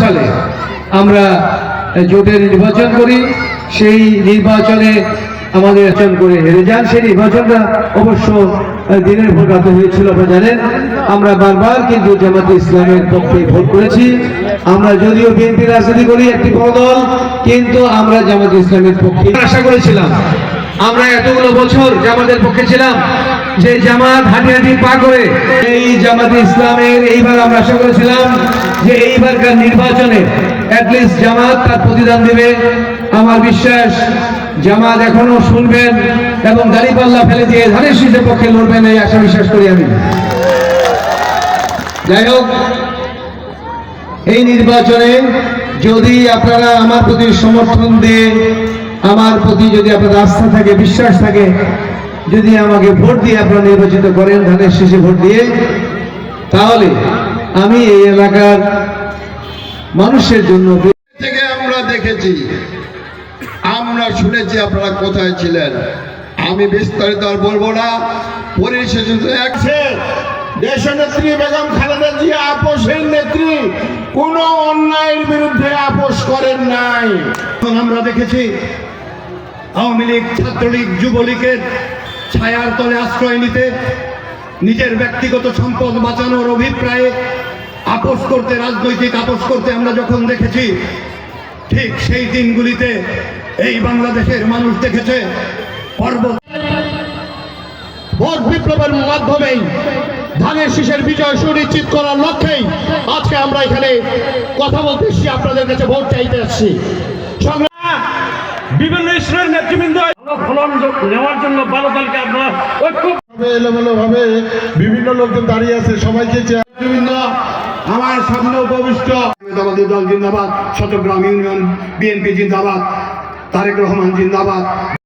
সালে আমরা জোটের নির্বাচন করি, সেই নির্বাচনে আমাদের নির্বাচন করে হেরে যান। সেই নির্বাচনটা অবশ্য দিনের ভোট রাতে হয়েছিল, আপনারা জানেন। আমরা বারবার কিন্তু জামাতে ইসলামের পক্ষে ভোট করেছি। আমরা যদিও বিএনপি রাজনীতি করি একটি বড় দল, কিন্তু আমরা জামাতে ইসলামের পক্ষে আশা করেছিলাম। আমরা এতগুলো বছর জামাতের পক্ষে ছিলাম যে জামাত হাঁটি হাঁটি পা করে এই জামাতে ইসলামের এইবার আমরা আশা করেছিলাম যে এইবারকার নির্বাচনে অ্যাটলিস্ট জামাত তার প্রতিদান দেবে। আমার বিশ্বাস জামাত এখনও শুনবেন এবং দাঁড়িপাল্লা ফেলে দিয়ে ধানের শীষের পক্ষে লড়বেন এই আশা বিশ্বাস করি আমি। যাই হোক, এই নির্বাচনে যদি আপনারা আমার প্রতি সমর্থন দিয়ে আমার প্রতি যদি আপনাদের আস্থা থাকে, বিশ্বাস থাকে, যদি আমাকে ভোট দিয়ে আপনারা নির্বাচিত করেন, ধানের শেষে ভোট দিয়ে, তাহলে আমি এই এলাকার মানুষের জন্য থেকে আমরা দেখেছি, আমরা শুনেছি আপনারা কোথায় ছিলেন। আমি বিস্তারিত আর বলব না। পরিশেষে দেশনেত্রী বেগম খালেদা জিয়া আপোষের নেত্রী, কোন অন্যায়ের বিরুদ্ধে আপোষ করেন নাই। আমরা দেখেছি, আওয়ামী লীগ, ছাত্রলীগ, যুবলীগের ছায়ার তলে আশ্রয় নিতে নিজের ব্যক্তিগত সম্পদ বাঁচানোর অভিপ্রায়ে আপোষ করতে রাজনৈতিক আপোষ করতে আমরা যখন দেখেছি ঠিক সেই দিনগুলিতে এই বাংলাদেশের মানুষ দেখেছে পর্বত ভোট বিপ্লবের মাধ্যমেই ধানের শীষের বিজয় সুনিশ্চিত করার লক্ষ্যেই আজকে আমরা এখানে কথা বলতে এসেছি আপনাদের কাছে ভোট চাইতে আসছি বিভিন্ন স্তরের নেতৃবৃন্দ ফলন নেওয়ার জন্য ভালো দলকে আপনারা ঐক্য বিভিন্ন লোকজন দাঁড়িয়ে আছে, সবাইকে বিভিন্ন আমার সামনে উপবিষ্ট। দল জিন্দাবাদ চট্টগ্রাম ইউনিয়ন, বিএনপি জিন্দাবাদ, তারেক রহমান জিন্দাবাদ।